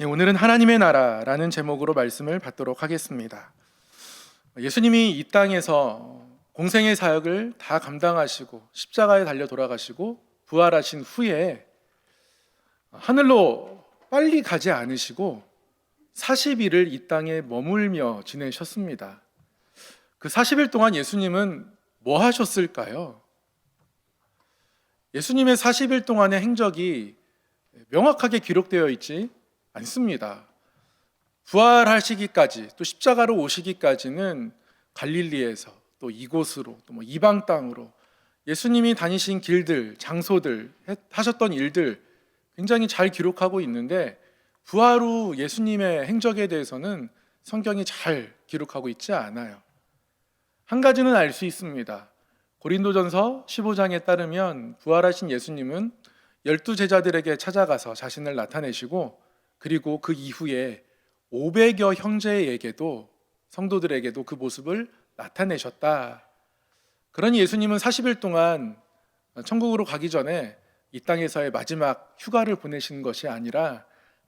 예, 오늘은 하나님의 나라라는 제목으로 말씀을 받도록 하겠습니다. 예수님이 이 땅에서 공생의 사역을 다 감당하시고 십자가에 달려 돌아가시고 부활하신 후에 하늘로 빨리 가지 않으시고 40일을 이 땅에 머물며 지내셨습니다. 그 40일 동안 예수님은 뭐 하셨을까요? 예수님의 40일 동안의 행적이 명확하게 기록되어 있지 않습니다. 부활하시기까지 또 십자가로 오시기까지는 갈릴리에서 또 이곳으로 또 뭐 이방 땅으로 예수님이 다니신 길들, 장소들, 하셨던 일들 굉장히 잘 기록하고 있는데 부활 후 예수님의 행적에 대해서는 성경이 잘 기록하고 있지 않아요. 한 가지는 알 수 있습니다. 고린도전서 15장에 따르면 부활하신 예수님은 열두 제자들에게 찾아가서 자신을 나타내시고 그리고 그 이후에 500여 형제에게도 성도들에게도 그 모습을 나타내셨다. 그러니 예수님은 40일 동안 천국으로 가기 전에 이 땅에서의 마지막 휴가를 보내신 것이 아니라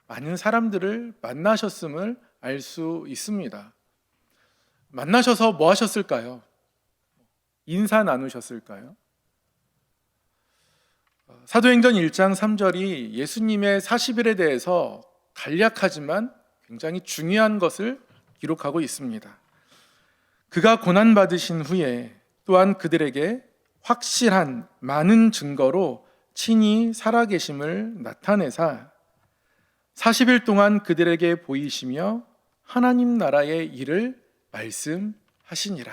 많은 사람들을 만나셨음을 알 수 있습니다. 만나셔서 뭐 하셨을까요? 인사 나누셨을까요? 사도행전 1장 3절이 예수님의 40일에 대해서 간략하지만 굉장히 중요한 것을 기록하고 있습니다. 그가 고난 받으신 후에 또한 그들에게 확실한 많은 증거로 친히 살아계심을 나타내사 40일 동안 그들에게 보이시며 하나님 나라의 일을 말씀하시니라.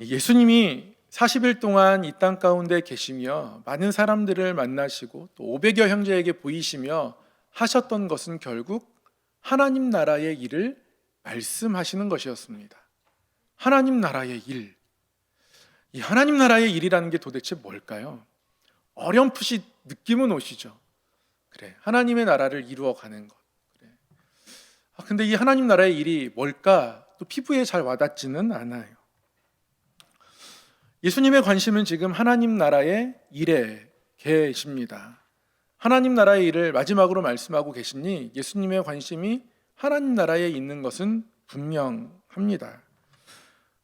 예수님이 40일 동안 이 땅 가운데 계시며 많은 사람들을 만나시고 또 500여 형제에게 보이시며 하셨던 것은 결국 하나님 나라의 일을 말씀하시는 것이었습니다. 하나님 나라의 일. 이 하나님 나라의 일이라는 게 도대체 뭘까요? 어렴풋이 느낌은 오시죠. 그래, 하나님의 나라를 이루어 가는 것. 그래. 아, 근데 이 하나님 나라의 일이 뭘까? 또 피부에 잘 와닿지는 않아요. 예수님의 관심은 지금 하나님 나라의 일에 계십니다. 하나님 나라의 일을 마지막으로 말씀하고 계시니 예수님의 관심이 하나님 나라에 있는 것은 분명합니다.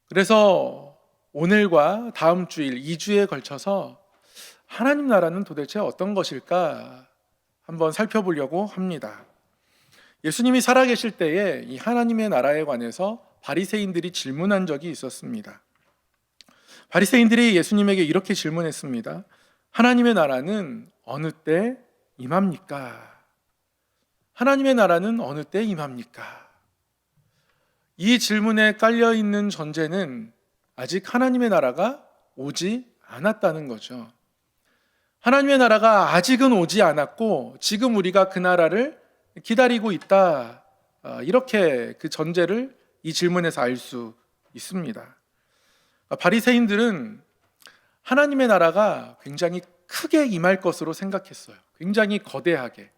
그래서 오늘과 다음 주일, 2주에 걸쳐서 하나님 나라는 도대체 어떤 것일까 한번 살펴보려고 합니다. 예수님이 살아계실 때에 이 하나님의 나라에 관해서 바리새인들이 질문한 적이 있었습니다. 바리새인들이 예수님에게 이렇게 질문했습니다. 하나님의 나라는 어느 때 임합니까? 하나님의 나라는 어느 때 임합니까? 이 질문에 깔려 있는 전제는 아직 하나님의 나라가 오지 않았다는 거죠. 하나님의 나라가 아직은 오지 않았고 지금 우리가 그 나라를 기다리고 있다. 아, 이렇게 그 전제를 이 질문에서 알 수 있습니다. 바리새인들은 하나님의 나라가 굉장히 크게 임할 것으로 생각했어요. 굉장히 거대하게.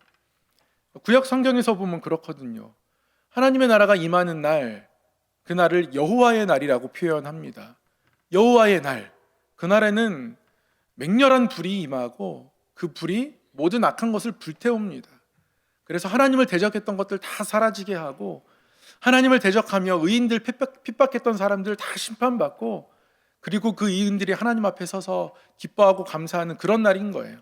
구약 성경에서 보면 그렇거든요. 하나님의 나라가 임하는 날, 그 날을 여호와의 날이라고 표현합니다. 여호와의 날, 그날에는 맹렬한 불이 임하고 그 불이 모든 악한 것을 불태웁니다. 그래서 하나님을 대적했던 것들 다 사라지게 하고 하나님을 대적하며 의인들 핍박했던 사람들 다 심판받고 그리고 그 의인들이 하나님 앞에 서서 기뻐하고 감사하는 그런 날인 거예요.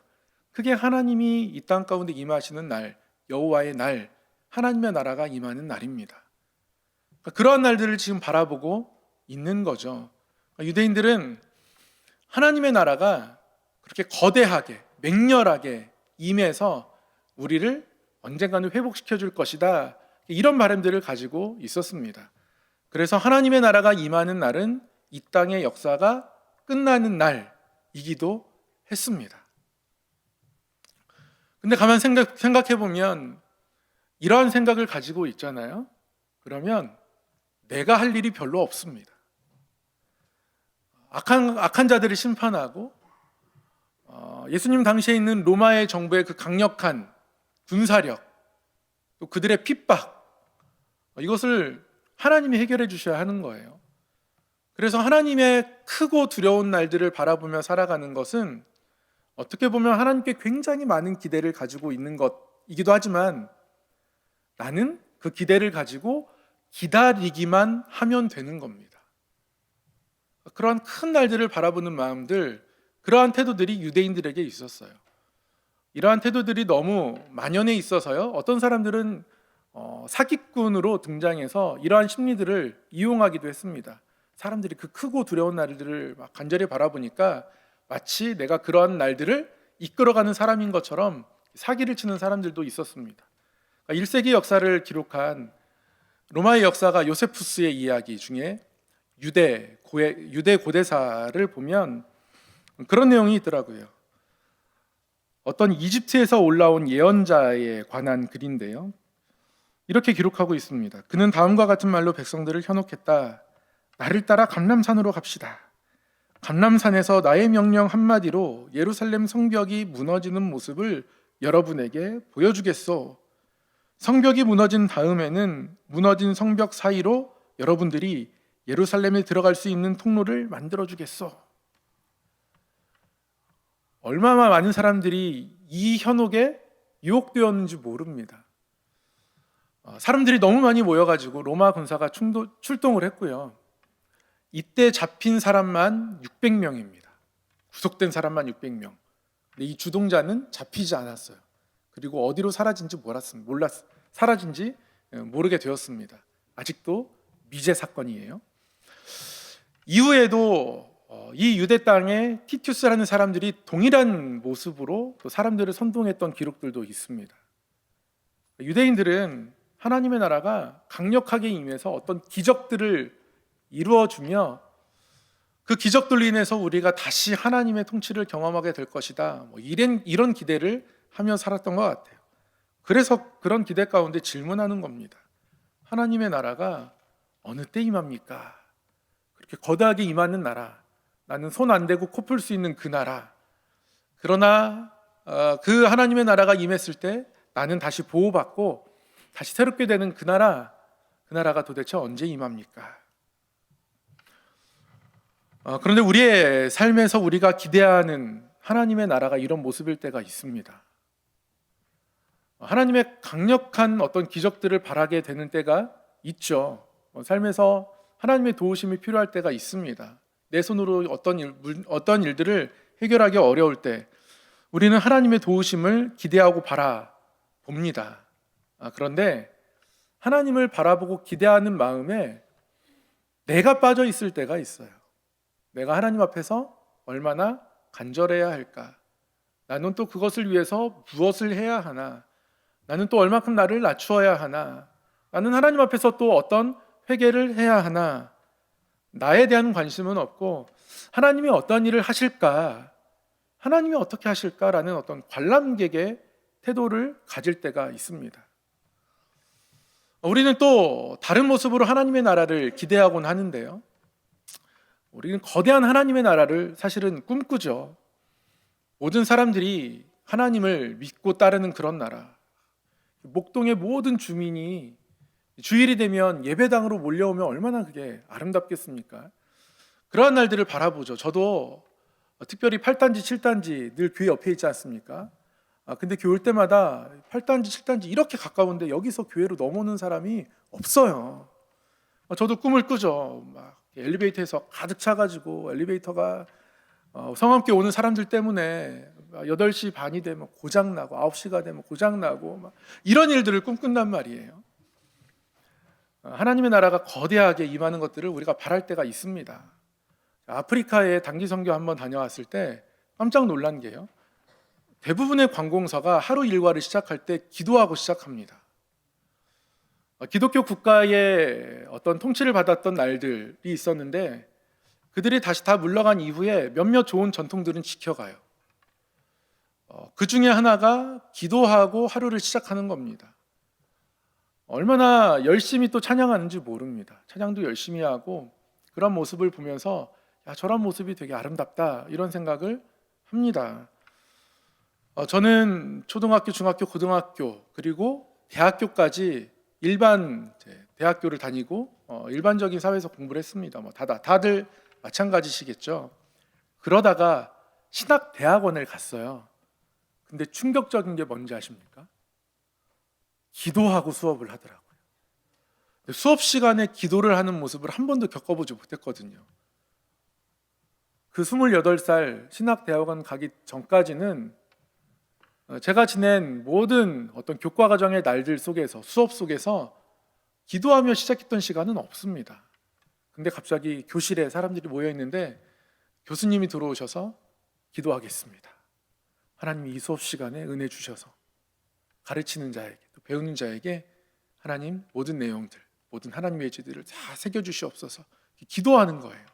그게 하나님이 이 땅 가운데 임하시는 날, 여호와의 날, 하나님의 나라가 임하는 날입니다. 그러니까 그러한 날들을 지금 바라보고 있는 거죠. 그러니까 유대인들은 하나님의 나라가 그렇게 거대하게, 맹렬하게 임해서 우리를 언젠가는 회복시켜 줄 것이다. 이런 바람들을 가지고 있었습니다. 그래서 하나님의 나라가 임하는 날은 이 땅의 역사가 끝나는 날이기도 했습니다. 근데 가만 생각, 생각해 보면 이러한 생각을 가지고 있잖아요. 그러면 내가 할 일이 별로 없습니다. 악한, 악한 자들을 심판하고 어, 예수님 당시에 있는 로마의 정부의 그 강력한 군사력, 또 그들의 핍박, 이것을 하나님이 해결해 주셔야 하는 거예요. 그래서 하나님의 크고 두려운 날들을 바라보며 살아가는 것은 어떻게 보면 하나님께 굉장히 많은 기대를 가지고 있는 것이기도 하지만 나는 그 기대를 가지고 기다리기만 하면 되는 겁니다. 그러한 큰 날들을 바라보는 마음들, 그러한 태도들이 유대인들에게 있었어요. 이러한 태도들이 너무 만연해 있어서요. 어떤 사람들은 어, 사기꾼으로 등장해서 이러한 심리들을 이용하기도 했습니다. 사람들이 그 크고 두려운 날들을 막 간절히 바라보니까 마치 내가 그러한 날들을 이끌어가는 사람인 것처럼 사기를 치는 사람들도 있었습니다. 1세기 역사를 기록한 로마의 역사가 요세푸스의 이야기 중에 유대 고대, 유대 고대사를 보면 그런 내용이 있더라고요. 어떤 이집트에서 올라온 예언자에 관한 글인데요. 이렇게 기록하고 있습니다. 그는 다음과 같은 말로 백성들을 현혹했다. 나를 따라 감람산으로 갑시다. 감람산에서 나의 명령 한마디로 예루살렘 성벽이 무너지는 모습을 여러분에게 보여주겠소. 성벽이 무너진 다음에는 무너진 성벽 사이로 여러분들이 예루살렘에 들어갈 수 있는 통로를 만들어 주겠소. 얼마나 많은 사람들이 이 현혹에 유혹되었는지 모릅니다. 어, 사람들이 너무 많이 모여가지고 로마 군사가 충도, 출동을 했고요. 이때 잡힌 사람만 600명입니다. 구속된 사람만 600명. 근데 이 주동자는 잡히지 않았어요. 그리고 어디로 사라진지. 몰랐 사라진지 예, 모르게 되었습니다. 아직도 미제 사건이에요. 이후에도 어, 이 유대 땅에 티투스라는 사람들이 동일한 모습으로 또 사람들을 선동했던 기록들도 있습니다. 유대인들은 하나님의 나라가 강력하게 임해서 어떤 기적들을 이루어주며 그 기적들로 인해서 우리가 다시 하나님의 통치를 경험하게 될 것이다. 뭐 이런, 이런 기대를 하며 살았던 것 같아요. 그래서 그런 기대 가운데 질문하는 겁니다. 하나님의 나라가 어느 때 임합니까? 그렇게 거대하게 임하는 나라. 나는 손 안 대고 코 풀 수 있는 그 나라. 그러나 어, 그 하나님의 나라가 임했을 때 나는 다시 보호받고 다시 새롭게 되는 그 나라, 그 나라가 도대체 언제 임합니까? 어, 그런데 우리의 삶에서 우리가 기대하는 하나님의 나라가 이런 모습일 때가 있습니다. 하나님의 강력한 어떤 기적들을 바라게 되는 때가 있죠. 어, 삶에서 하나님의 도우심이 필요할 때가 있습니다. 내 손으로 어떤 일, 어떤 일들을 해결하기 어려울 때 우리는 하나님의 도우심을 기대하고 바라봅니다. 아, 그런데 하나님을 바라보고 기대하는 마음에 내가 빠져 있을 때가 있어요. 내가 하나님 앞에서 얼마나 간절해야 할까? 나는 또 그것을 위해서 무엇을 해야 하나? 나는 또 얼마큼 나를 낮추어야 하나? 나는 하나님 앞에서 또 어떤 회개를 해야 하나? 나에 대한 관심은 없고 하나님이 어떤 일을 하실까? 하나님이 어떻게 하실까라는 어떤 관람객의 태도를 가질 때가 있습니다. 우리는 또 다른 모습으로 하나님의 나라를 기대하곤 하는데요. 우리는 거대한 하나님의 나라를 사실은 꿈꾸죠. 모든 사람들이 하나님을 믿고 따르는 그런 나라. 목동의 모든 주민이 주일이 되면 예배당으로 몰려오면 얼마나 그게 아름답겠습니까? 그러한 날들을 바라보죠. 저도 특별히 8단지, 7단지 늘 교회 옆에 있지 않습니까? 아, 근데 교회 올 때마다 8단지, 7단지 이렇게 가까운데 여기서 교회로 넘어오는 사람이 없어요. 아, 저도 꿈을 꾸죠. 막 엘리베이터에서 가득 차가지고 엘리베이터가 어, 성함께 오는 사람들 때문에 8시 반이 되면 고장나고 9시가 되면 고장나고 이런 일들을 꿈꾼단 말이에요. 어, 하나님의 나라가 거대하게 임하는 것들을 우리가 바랄 때가 있습니다. 아프리카에 단기 선교 한번 다녀왔을 때 깜짝 놀란 게요. 대부분의 관공서가 하루 일과를 시작할 때 기도하고 시작합니다. 어, 기독교 국가의 어떤 통치를 받았던 날들이 있었는데 그들이 다시 다 물러간 이후에 몇몇 좋은 전통들은 지켜가요. 어, 그 중에 하나가 기도하고 하루를 시작하는 겁니다. 얼마나 열심히 또 찬양하는지 모릅니다. 찬양도 열심히 하고 그런 모습을 보면서 야, 저런 모습이 되게 아름답다 이런 생각을 합니다. 어, 저는 초등학교, 중학교, 고등학교 그리고 대학교까지 일반 대학교를 다니고 어, 일반적인 사회에서 공부를 했습니다. 뭐 다다 다들 마찬가지시겠죠. 그러다가 신학 대학원을 갔어요. 근데 충격적인 게 뭔지 아십니까? 기도하고 수업을 하더라고요. 수업 시간에 기도를 하는 모습을 한 번도 겪어보지 못했거든요. 그 28살 신학 대학원 가기 전까지는 어, 제가 지낸 모든 어떤 교과 과정의 날들 속에서 수업 속에서 기도하며 시작했던 시간은 없습니다. 근데 갑자기 교실에 사람들이 모여 있는데 교수님이 들어오셔서 기도하겠습니다. 하나님이 이 수업 시간에 은혜 주셔서 가르치는 자에게 또 배우는 자에게 하나님 모든 내용들 모든 하나님의 지들을 다 새겨 주시옵소서 기도하는 거예요.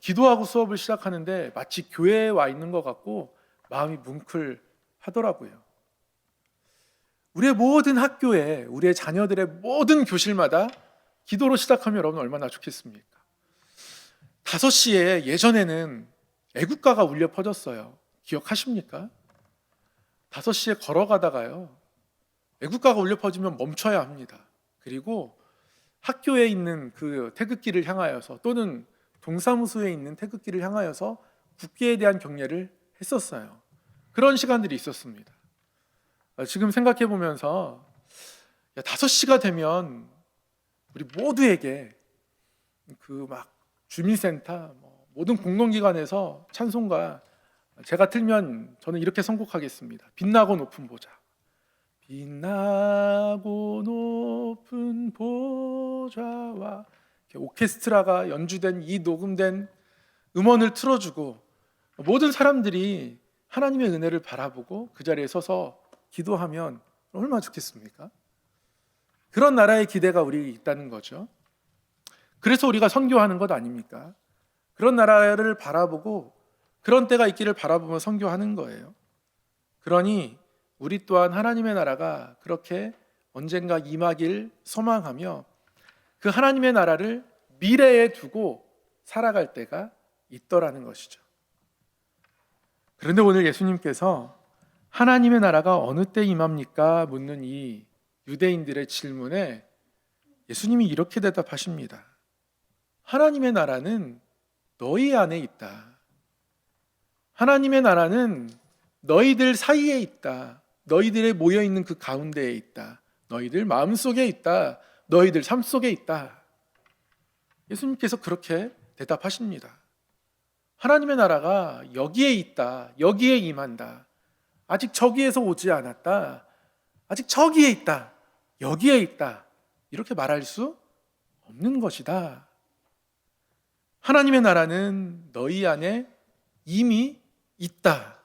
기도하고 수업을 시작하는데 마치 교회에 와 있는 것 같고 마음이 뭉클 하더라고요. 우리의 모든 학교에 우리의 자녀들의 모든 교실마다 기도로 시작하면 여러분 얼마나 좋겠습니까? 5시에 예전에는 애국가가 울려 퍼졌어요. 기억하십니까? 5시에 걸어가다가요. 애국가가 울려 퍼지면 멈춰야 합니다. 그리고 학교에 있는 그 태극기를 향하여서 또는 동사무소에 있는 태극기를 향하여서 국기에 대한 경례를 했었어요. 그런 시간들이 있었습니다. 아, 지금 생각해 보면서 5시가 되면 우리 모두에게 그 막 주민센터 뭐 모든 공공기관에서 찬송가 제가 틀면 저는 이렇게 선곡하겠습니다. 빛나고 높은 보좌. 빛나고 높은 보좌와 오케스트라가 연주된 이 녹음된 음원을 틀어주고 모든 사람들이 하나님의 은혜를 바라보고 그 자리에 서서 기도하면 얼마나 좋겠습니까? 그런 나라의 기대가 우리 있다는 거죠. 그래서 우리가 선교하는 것 아닙니까? 그런 나라를 바라보고 그런 때가 있기를 바라보며 선교하는 거예요. 그러니 우리 또한 하나님의 나라가 그렇게 언젠가 임하길 소망하며 그 하나님의 나라를 미래에 두고 살아갈 때가 있더라는 것이죠. 그런데 오늘 예수님께서 하나님의 나라가 어느 때 임합니까? 묻는 이 유대인들의 질문에 예수님이 이렇게 대답하십니다. 하나님의 나라는 너희 안에 있다. 하나님의 나라는 너희들 사이에 있다. 너희들의 모여 있는 그 가운데에 있다. 너희들 마음 속에 있다. 너희들 삶 속에 있다. 예수님께서 그렇게 대답하십니다. 하나님의 나라가 여기에 있다. 여기에 임한다. 아직 저기에서 오지 않았다. 아직 저기에 있다. 여기에 있다. 이렇게 말할 수 없는 것이다. 하나님의 나라는 너희 안에 이미 있다.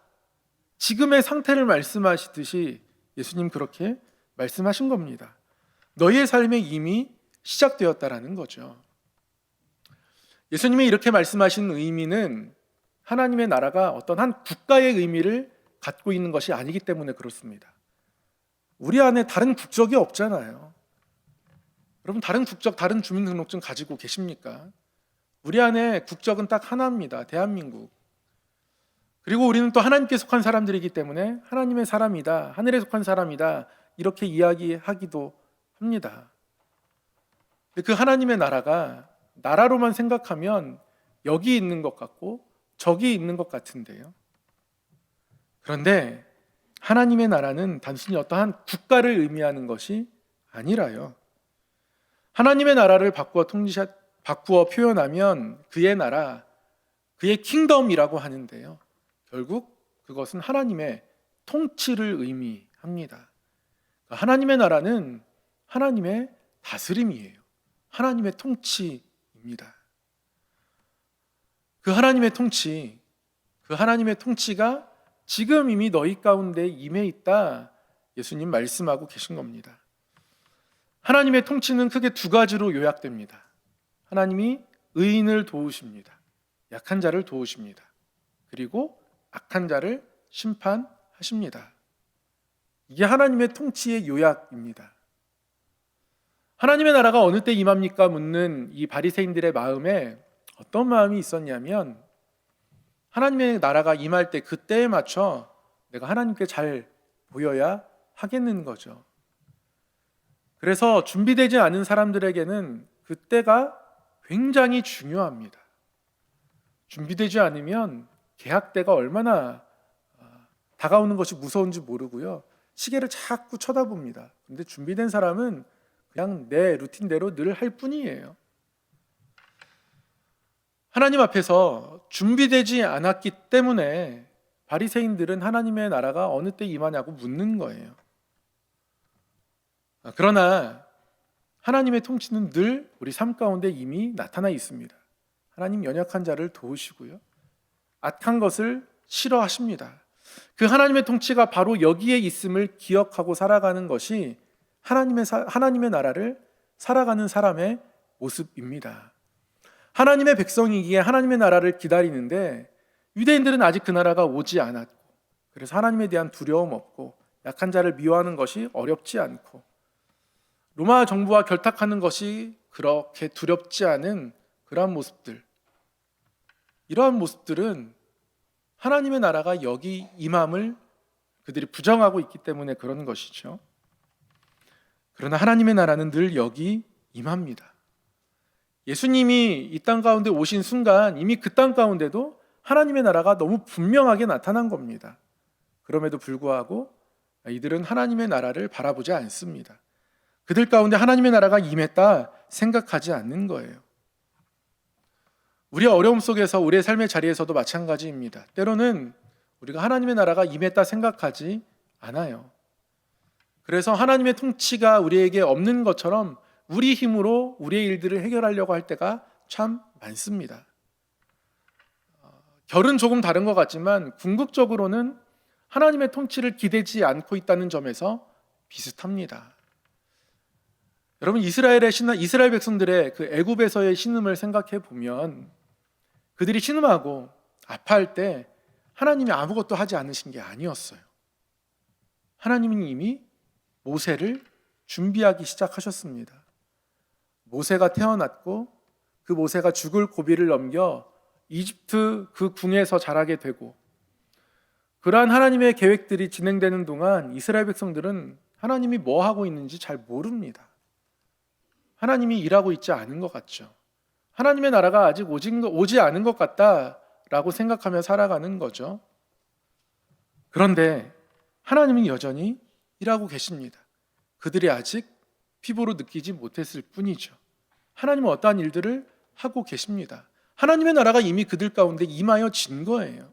지금의 상태를 말씀하시듯이 예수님 그렇게 말씀하신 겁니다. 너희의 삶에 이미 시작되었다라는 거죠. 예수님이 이렇게 말씀하신 의미는 하나님의 나라가 어떤 한 국가의 의미를 갖고 있는 것이 아니기 때문에 그렇습니다. 우리 안에 다른 국적이 없잖아요. 여러분 다른 국적, 다른 주민등록증 가지고 계십니까? 우리 안에 국적은 딱 하나입니다. 대한민국. 그리고 우리는 또 하나님께 속한 사람들이기 때문에 하나님의 사람이다, 하늘에 속한 사람이다 이렇게 이야기하기도 합니다. 그 하나님의 나라가 나라로만 생각하면 여기 있는 것 같고 저기 있는 것 같은데요. 그런데 하나님의 나라는 단순히 어떠한 국가를 의미하는 것이 아니라요. 하나님의 나라를 바꾸어 통지샷 바꾸어 표현하면 그의 나라, 그의 킹덤이라고 하는데요. 결국 그것은 하나님의 통치를 의미합니다. 하나님의 나라는 하나님의 다스림이에요. 하나님의 통치 입니다. 그 하나님의 통치, 그 하나님의 통치가 지금 이미 너희 가운데 임해 있다. 예수님 말씀하고 계신 겁니다. 하나님의 통치는 크게 두 가지로 요약됩니다. 하나님이 의인을 도우십니다. 약한 자를 도우십니다. 그리고 악한 자를 심판하십니다. 이게 하나님의 통치의 요약입니다. 하나님의 나라가 어느 때 임합니까? 묻는 이 바리새인들의 마음에 어떤 마음이 있었냐면 하나님의 나라가 임할 때 그때에 맞춰 내가 하나님께 잘 보여야 하겠는 거죠. 그래서 준비되지 않은 사람들에게는 그때가 굉장히 중요합니다. 준비되지 않으면 계약 때가 얼마나 어, 다가오는 것이 무서운지 모르고요. 시계를 자꾸 쳐다봅니다. 근데 준비된 사람은 그냥 내 루틴대로 늘 할 뿐이에요. 하나님 앞에서 준비되지 않았기 때문에 바리새인들은 하나님의 나라가 어느 때 임하냐고 묻는 거예요. 아, 그러나 하나님의 통치는 늘 우리 삶 가운데 이미 나타나 있습니다. 하나님 연약한 자를 도우시고요. 악한 것을 싫어하십니다. 그 하나님의 통치가 바로 여기에 있음을 기억하고 살아가는 것이 하나님의 사- 하나님의 나라를 살아가는 사람의 모습입니다. 하나님의 백성이기에 하나님의 나라를 기다리는데 유대인들은 아직 그 나라가 오지 않았고 그래서 하나님에 대한 두려움 없고 약한 자를 미워하는 것이 어렵지 않고 로마 정부와 결탁하는 것이 그렇게 두렵지 않은 그러한 모습들 이러한 모습들은 하나님의 나라가 여기 임함을 그들이 부정하고 있기 때문에 그런 것이죠. 그러나 하나님의 나라는 늘 여기 임합니다. 예수님이 이 땅 가운데 오신 순간 이미 그 땅 가운데도 하나님의 나라가 너무 분명하게 나타난 겁니다. 그럼에도 불구하고 이들은 하나님의 나라를 바라보지 않습니다. 그들 가운데 하나님의 나라가 임했다 생각하지 않는 거예요. 우리의 어려움 속에서 우리의 삶의 자리에서도 마찬가지입니다. 때로는 우리가 하나님의 나라가 임했다 생각하지 않아요. 그래서 하나님의 통치가 우리에게 없는 것처럼 우리 힘으로 우리의 일들을 해결하려고 할 때가 참 많습니다. 어, 결은 조금 다른 것 같지만 궁극적으로는 하나님의 통치를 기대지 않고 있다는 점에서 비슷합니다. 여러분 이스라엘의 신 이스라엘 백성들의 그 애굽에서의 신음을 생각해 보면 그들이 신음하고 아파할 때 하나님이 아무것도 하지 않으신 게 아니었어요. 하나님은 이미 모세를 준비하기 시작하셨습니다. 모세가 태어났고 그 모세가 죽을 고비를 넘겨 이집트 그 궁에서 자라게 되고 그러한 하나님의 계획들이 진행되는 동안 이스라엘 백성들은 하나님이 뭐 하고 있는지 잘 모릅니다. 하나님이 일하고 있지 않은 것 같죠. 하나님의 나라가 아직 오지 않은 것 같다라고 생각하며 살아가는 거죠. 그런데 하나님은 여전히 일하고 계십니다. 그들이 아직 피부로 느끼지 못했을 뿐이죠. 하나님은 어떠한 일들을 하고 계십니다. 하나님의 나라가 이미 그들 가운데 임하여 진 거예요.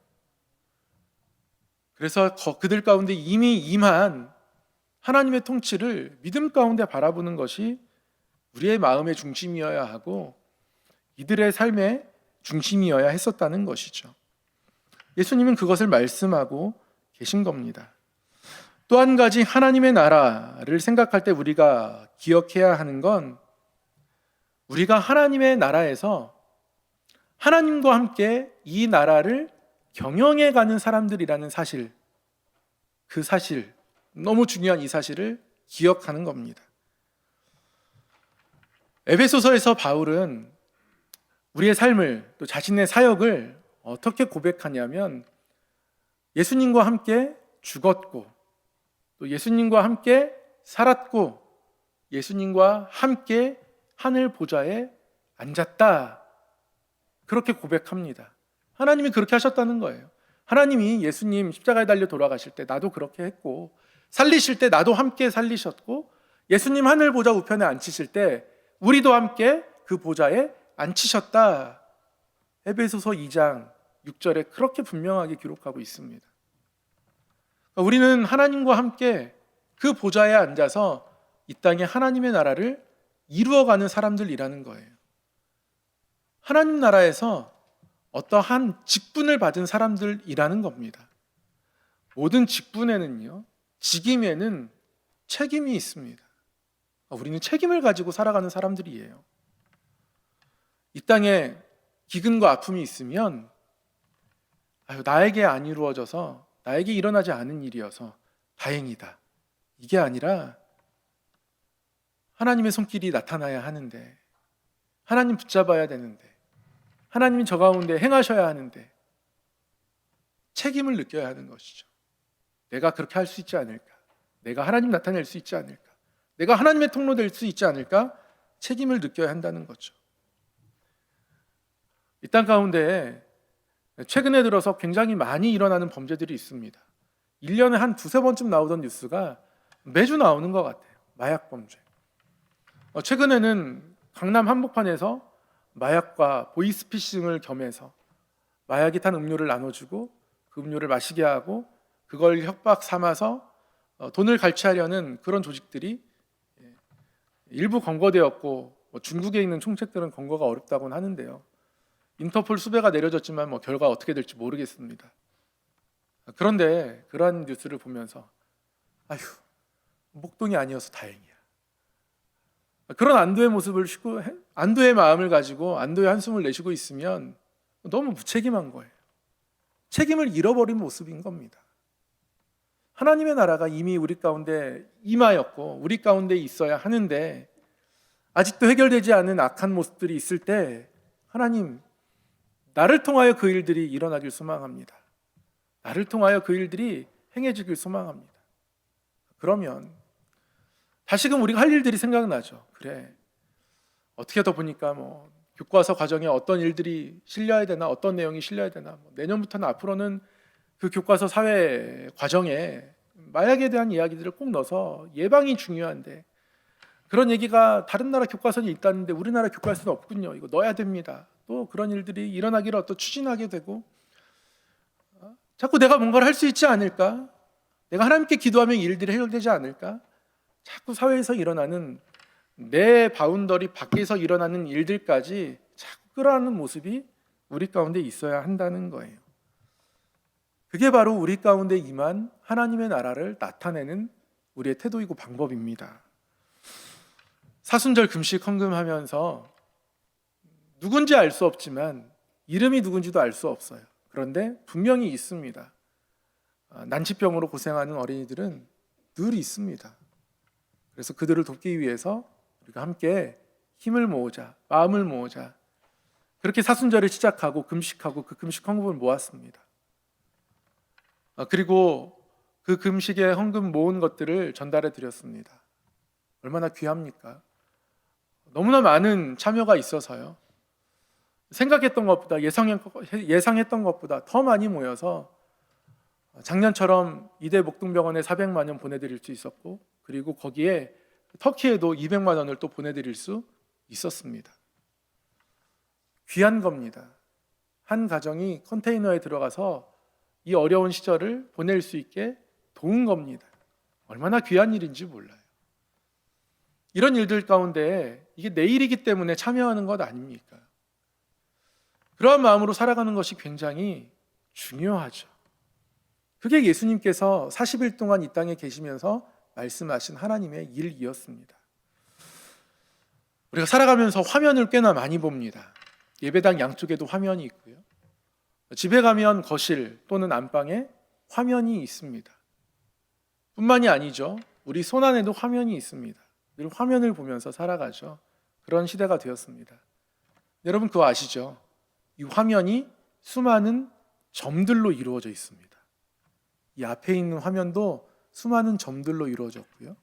그래서 그들 가운데 이미 임한 하나님의 통치를 믿음 가운데 바라보는 것이 우리의 마음의 중심이어야 하고 이들의 삶의 중심이어야 했었다는 것이죠. 예수님은 그것을 말씀하고 계신 겁니다. 또 한 가지 하나님의 나라를 생각할 때 우리가 기억해야 하는 건 우리가 하나님의 나라에서 하나님과 함께 이 나라를 경영해 가는 사람들이라는 사실, 그 사실, 너무 중요한 이 사실을 기억하는 겁니다. 에베소서에서 바울은 우리의 삶을 또 자신의 사역을 어떻게 고백하냐면 예수님과 함께 죽었고 또 예수님과 함께 살았고 예수님과 함께 하늘 보좌에 앉았다. 그렇게 고백합니다. 하나님이 그렇게 하셨다는 거예요. 하나님이 예수님 십자가에 달려 돌아가실 때 나도 그렇게 했고 살리실 때 나도 함께 살리셨고 예수님 하늘 보좌 우편에 앉히실 때 우리도 함께 그 보좌에 앉히셨다. 에베소서 2장 6절에 그렇게 분명하게 기록하고 있습니다. 우리는 하나님과 함께 그 보좌에 앉아서 이 땅에 하나님의 나라를 이루어가는 사람들이라는 거예요. 하나님 나라에서 어떠한 직분을 받은 사람들이라는 겁니다. 모든 직분에는요, 직임에는 책임이 있습니다. 우리는 책임을 가지고 살아가는 사람들이에요. 이 땅에 기근과 아픔이 있으면 아유, 나에게 안 이루어져서 나에게 일어나지 않은 일이어서 다행이다. 이게 아니라 하나님의 손길이 나타나야 하는데 하나님 붙잡아야 되는데 하나님이 저 가운데 행하셔야 하는데 책임을 느껴야 하는 것이죠. 내가 그렇게 할 수 있지 않을까? 내가 하나님 나타낼 수 있지 않을까? 내가 하나님의 통로 될 수 있지 않을까? 책임을 느껴야 한다는 거죠. 이 땅 가운데 최근에 들어서 굉장히 많이 일어나는 범죄들이 있습니다. 1년에 한 두세 번쯤 나오던 뉴스가 매주 나오는 것 같아요. 마약 범죄. 어, 최근에는 강남 한복판에서 마약과 보이스피싱을 겸해서 마약이 탄 음료를 나눠주고 그 음료를 마시게 하고 그걸 협박 삼아서 어, 돈을 갈취하려는 그런 조직들이 예, 일부 검거되었고 뭐 중국에 있는 총책들은 검거가 어렵다고는 하는데요. 인터폴 수배가 내려졌지만 뭐 결과 어떻게 될지 모르겠습니다. 그런데 그러한 뉴스를 보면서 아휴 목동이 아니어서 다행이야. 그런 안도의 모습을 쉬고 안도의 마음을 가지고 안도의 한숨을 내쉬고 있으면 너무 무책임한 거예요. 책임을 잃어버린 모습인 겁니다. 하나님의 나라가 이미 우리 가운데 임하였고 우리 가운데 있어야 하는데 아직도 해결되지 않은 악한 모습들이 있을 때 하나님 나를 통하여 그 일들이 일어나길 소망합니다. 나를 통하여 그 일들이 행해지길 소망합니다. 그러면 다시금 우리가 할 일들이 생각나죠. 그래. 어떻게 더 보니까 뭐 교과서 과정에 어떤 일들이 실려야 되나 어떤 내용이 실려야 되나 뭐 내년부터는 앞으로는 그 교과서 사회 과정에 마약에 대한 이야기들을 꼭 넣어서 예방이 중요한데 그런 얘기가 다른 나라 교과서에 있다는데 우리나라 교과서는 없군요. 이거 넣어야 됩니다. 또 그런 일들이 일어나기를 또 추진하게 되고 어? 자꾸 내가 뭔가를 할 수 있지 않을까? 내가 하나님께 기도하면 일들이 해결되지 않을까? 자꾸 사회에서 일어나는 내 바운더리 밖에서 일어나는 일들까지 자꾸 끌어안는 모습이 우리 가운데 있어야 한다는 거예요. 그게 바로 우리 가운데 임한 하나님의 나라를 나타내는 우리의 태도이고 방법입니다. 사순절 금식 헌금하면서 누군지 알 수 없지만 이름이 누군지도 알 수 없어요. 그런데 분명히 있습니다. 아, 난치병으로 고생하는 어린이들은 늘 있습니다. 그래서 그들을 돕기 위해서 우리가 함께 힘을 모으자, 마음을 모으자. 그렇게 사순절을 시작하고 금식하고 그 금식 헌금을 모았습니다. 아, 그리고 그 금식에 헌금 모은 것들을 전달해 드렸습니다. 얼마나 귀합니까? 너무나 많은 참여가 있어서요. 생각했던 것보다 예상했던 것보다 더 많이 모여서 작년처럼 이대 목동병원에 400만 원 보내드릴 수 있었고 그리고 거기에 터키에도 200만 원을 또 보내드릴 수 있었습니다. 귀한 겁니다. 한 가정이 컨테이너에 들어가서 이 어려운 시절을 보낼 수 있게 도운 겁니다. 얼마나 귀한 일인지 몰라요. 이런 일들 가운데 이게 내일이기 때문에 참여하는 것 아닙니까? 그러한 마음으로 살아가는 것이 굉장히 중요하죠. 그게 예수님께서 40일 동안 이 땅에 계시면서 말씀하신 하나님의 일이었습니다. 우리가 살아가면서 화면을 꽤나 많이 봅니다. 예배당 양쪽에도 화면이 있고요. 집에 가면 거실 또는 안방에 화면이 있습니다. 뿐만이 아니죠. 우리 손 안에도 화면이 있습니다. 늘 화면을 보면서 살아가죠. 그런 시대가 되었습니다. 여러분 그거 아시죠? 이 화면이 수많은 점들로 이루어져 있습니다. 이 앞에 있는 화면도 수많은 점들로 이루어졌고요.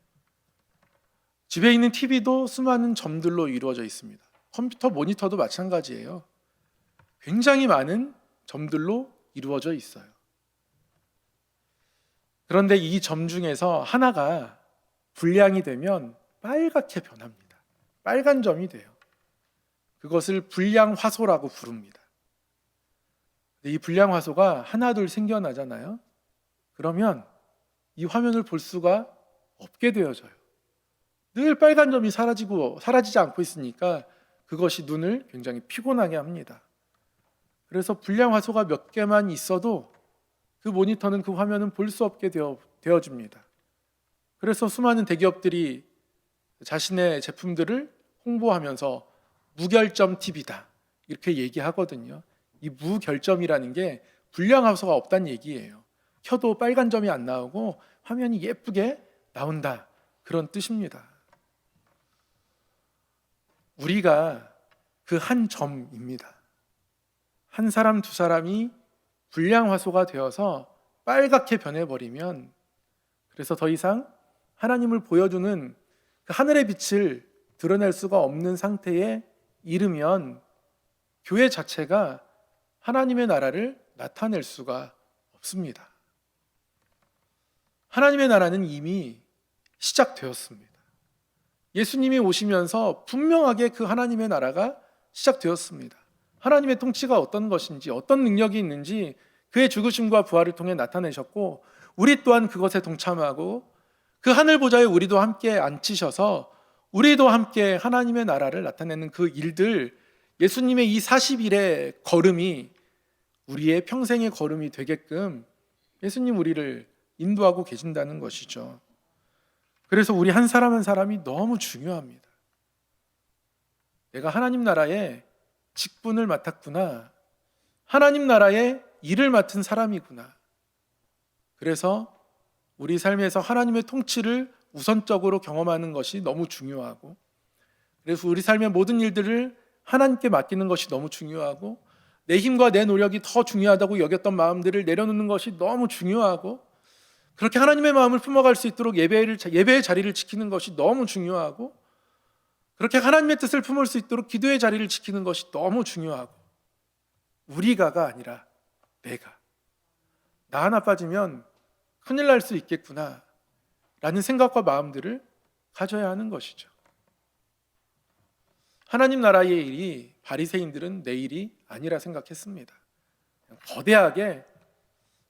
집에 있는 TV도 수많은 점들로 이루어져 있습니다. 컴퓨터 모니터도 마찬가지예요. 굉장히 많은 점들로 이루어져 있어요. 그런데 이 점 중에서 하나가 불량이 되면 빨갛게 변합니다. 빨간 점이 돼요. 그것을 불량 화소라고 부릅니다. 이 불량 화소가 하나둘 생겨나잖아요. 그러면 이 화면을 볼 수가 없게 되어져요. 늘 빨간 점이 사라지고 사라지지 않고 있으니까 그것이 눈을 굉장히 피곤하게 합니다. 그래서 불량 화소가 몇 개만 있어도 그 모니터는 그 화면은 볼 수 없게 되어, 되어집니다. 그래서 수많은 대기업들이 자신의 제품들을 홍보하면서 무결점 TV다 이렇게 얘기하거든요. 이 무결점이라는 게 불량 화소가 없다는 얘기예요. 켜도 빨간 점이 안 나오고 화면이 예쁘게 나온다. 그런 뜻입니다. 우리가 그 한 점입니다. 한 사람, 두 사람이 불량 화소가 되어서 빨갛게 변해버리면 그래서 더 이상 하나님을 보여주는 그 하늘의 빛을 드러낼 수가 없는 상태에 이르면 교회 자체가 하나님의 나라를 나타낼 수가 없습니다. 하나님의 나라는 이미 시작되었습니다. 예수님이 오시면서 분명하게 그 하나님의 나라가 시작되었습니다. 하나님의 통치가 어떤 것인지, 어떤 능력이 있는지 그의 죽으심과 부활을 통해 나타내셨고, 우리 또한 그것에 동참하고 그 하늘 보좌에 우리도 함께 앉히셔서 우리도 함께 하나님의 나라를 나타내는 그 일들, 예수님의 이 40일의 걸음이 우리의 평생의 걸음이 되게끔 예수님 우리를 인도하고 계신다는 것이죠. 그래서 우리 한 사람 한 사람이 너무 중요합니다. 내가 하나님 나라의 직분을 맡았구나. 하나님 나라의 일을 맡은 사람이구나. 그래서 우리 삶에서 하나님의 통치를 우선적으로 경험하는 것이 너무 중요하고, 그래서 우리 삶의 모든 일들을 하나님께 맡기는 것이 너무 중요하고, 내 힘과 내 노력이 더 중요하다고 여겼던 마음들을 내려놓는 것이 너무 중요하고, 그렇게 하나님의 마음을 품어갈 수 있도록 예배를, 예배의 자리를 지키는 것이 너무 중요하고, 그렇게 하나님의 뜻을 품을 수 있도록 기도의 자리를 지키는 것이 너무 중요하고, 우리가가 아니라 내가. 나 하나 빠지면 큰일 날 수 있겠구나. 라는 생각과 마음들을 가져야 하는 것이죠. 하나님 나라의 일이 바리새인들은 내 일이 아니라 생각했습니다. 거대하게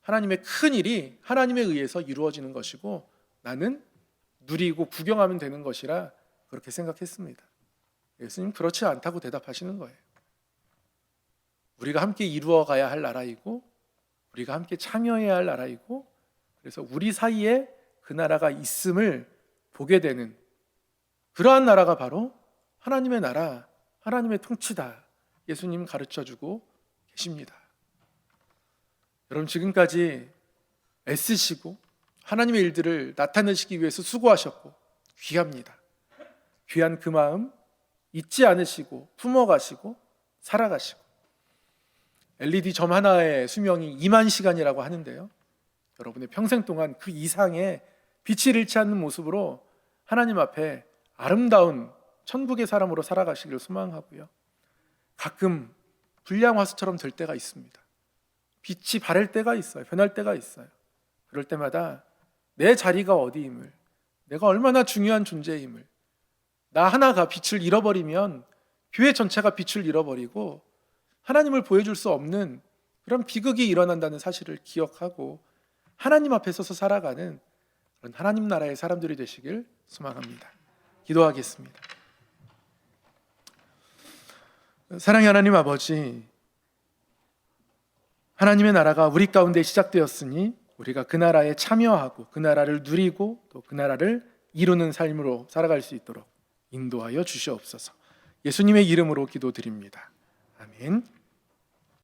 하나님의 큰 일이 하나님에 의해서 이루어지는 것이고 나는 누리고 구경하면 되는 것이라 그렇게 생각했습니다. 예수님 그렇지 않다고 대답하시는 거예요. 우리가 함께 이루어 가야 할 나라이고 우리가 함께 참여해야 할 나라이고 그래서 우리 사이에 그 나라가 있음을 보게 되는 그러한 나라가 바로 하나님의 나라, 하나님의 통치다. 예수님 가르쳐 주고 계십니다. 여러분 지금까지 애쓰시고 하나님의 일들을 나타내시기 위해서 수고하셨고 귀합니다. 귀한 그 마음 잊지 않으시고 품어가시고 살아가시고 LED 점 하나의 수명이 2만 시간이라고 하는데요. 여러분의 평생 동안 그 이상의 빛을 잃지 않는 모습으로 하나님 앞에 아름다운 천국의 사람으로 살아가시기를 소망하고요. 가끔 불량 화수처럼 될 때가 있습니다. 빛이 바랄 때가 있어요. 변할 때가 있어요. 그럴 때마다 내 자리가 어디임을, 내가 얼마나 중요한 존재임을, 나 하나가 빛을 잃어버리면 교회 전체가 빛을 잃어버리고 하나님을 보여줄 수 없는 그런 비극이 일어난다는 사실을 기억하고 하나님 앞에 서서 살아가는 그런 하나님 나라의 사람들이 되시길 소망합니다. 기도하겠습니다. 사랑의 하나님 아버지, 하나님의 나라가 우리 가운데 시작되었으니 우리가 그 나라에 참여하고 그 나라를 누리고 또 그 나라를 이루는 삶으로 살아갈 수 있도록 인도하여 주시옵소서. 예수님의 이름으로 기도드립니다. 아멘.